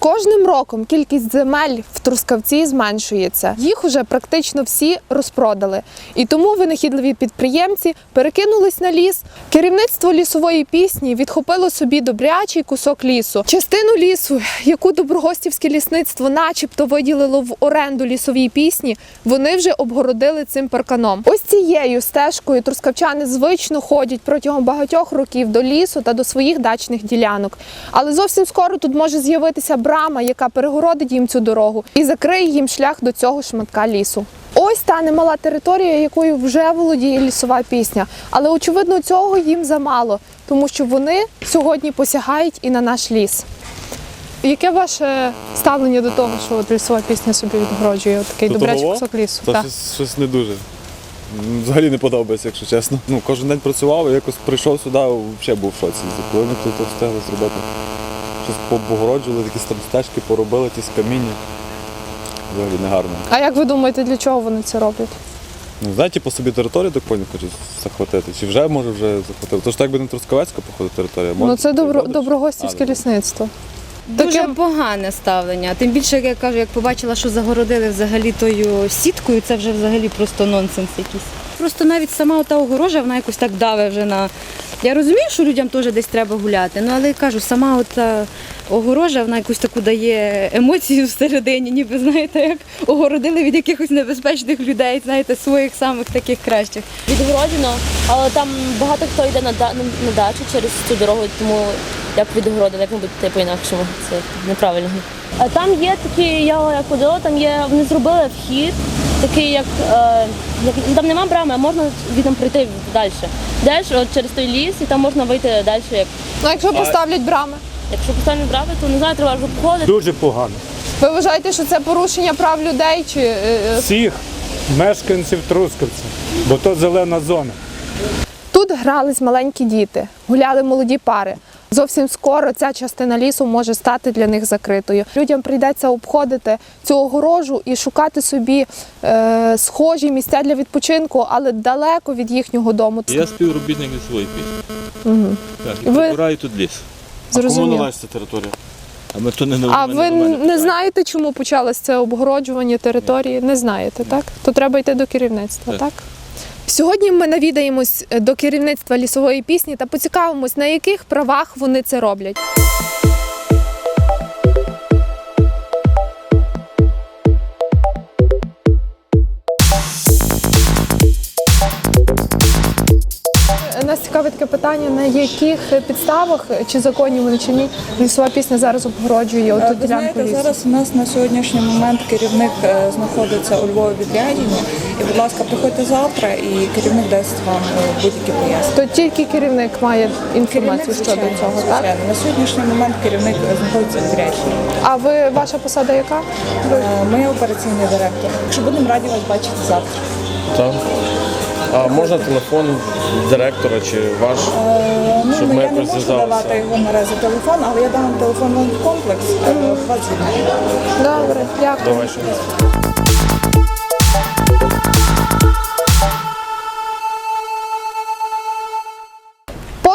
кожним роком кількість земель в Трускавці зменшується. Їх уже практично всі розпродали. І тому винахідливі підприємці перекинулись на ліс. Керівництво лісової пісні відхопило собі добрячий кусок лісу. Частину лісу, яку Доброгостівське лісництво начебто виділило в оренду лісовій пісні, вони вже обгородили цим парканом. Ось цією стежкою трускавчани звично ходять протягом багатьох років до лісу та до своїх дачних ділянок. Але зовсім скоро тут може з'явитися брама, яка перегородить їм цю дорогу і закриє їм шлях до цього шматка лісу. Ось та немала територія, якою вже володіє лісова пісня. Але очевидно, цього їм замало, тому що вони сьогодні посягають і на наш ліс. Яке ваше ставлення до того, що от лісова пісня собі відгороджує от такий До добрячий того? кусок лісу? Та Так. щось, щось не дуже. Взагалі не подобається, якщо чесно. Ну, кожен день працював і якось прийшов сюди, взагалі був в шоці. Коли ми тут встигли зробити. Щось побогороджували, якісь там стежки поробили, ті з каміння. Взагалі не гарно. А як ви думаєте, для чого вони це роблять? Ну, знаєте, по собі територію так поняв хочуть захватити. Чи вже може вже захватили? Тож так би не Трускавецька, походу, територія. Ну це добро, добро доброгостівське лісництво. Дуже Таке- погане ставлення. Тим більше, як я кажу, як побачила, що загородили взагалі тою сіткою, це вже взагалі просто нонсенс якийсь. Просто навіть сама та огорожа, вона якось так даве вже на. Я розумію, що людям теж десь треба гуляти, ну але кажу, сама ота огорожа, вона якусь таку дає емоцію всередині, ніби знаєте, як огородили від якихось небезпечних людей, знаєте, своїх самих таких кращих. відгороджено, але там багато хто йде на дачу через цю дорогу, тому як відгородили, як мабуть, типу інакшому. Це неправильно. А Там є такі, я як ходила, там є, вони зробили вхід, такий, як, е, як ну, там нема брами, а можна від там прийти далі. Йдеш от через той ліс і там можна вийти далі. Як, Ну якщо поставлять брами, якщо поставлять брами, то не знаю, треба вже походити. Дуже погано. ви вважаєте, що це порушення прав людей чи е, е, Всіх мешканців Трускавця, бо то зелена зона. Тут грались маленькі діти, гуляли молоді пари. Зовсім скоро ця частина лісу може стати для них закритою. Людям прийдеться обходити цю огорожу і шукати собі е, схожі місця для відпочинку, але далеко від їхнього дому. Я співробітник лісової пісні. Мгм. Так, і Ви- прибираю тут ліс. Кому Зрозуміло. належить ця територія? А ми то не на А ви не питання. знаєте, чому почалось це обгороджування території? Не знаєте, так? То треба йти до керівництва, Так. так? Сьогодні ми навідаємось е, до керівництва лісової пісні та поцікавимось, на яких правах вони це роблять. Нас цікавить таке питання, на яких підставах чи законні вони чи ні лісова пісня зараз обгороджує оту Ви ділянку лісу. зараз у нас на сьогоднішній момент керівник е, знаходиться у Львові відрядженні. І, будь ласка, приходьте завтра, і керівник дасть вам е, будь-які пояснення. То тільки керівник має інформацію щодо звичайно, цього, так? На сьогоднішній момент керівник е, знаходиться відрядженні. А ви ваша посада яка? Е, Ми операційний директор. Якщо будемо раді вас бачити завтра. Так. А можна телефон директора чи ваш? Е, Ну, Щоб ну, ми я не якось можу зв'язалися. давати його наразі телефон, але я дам телефонний комплекс. е, Вас звільняю. добре, дякую. Давай ще.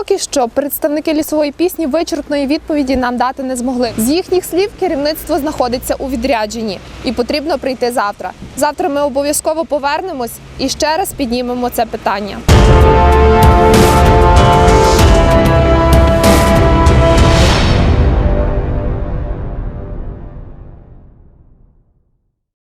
Поки що представники лісової пісні вичерпної відповіді нам дати не змогли. З їхніх слів керівництво знаходиться у відрядженні і потрібно прийти завтра. Завтра ми обов'язково повернемось і ще раз піднімемо це питання.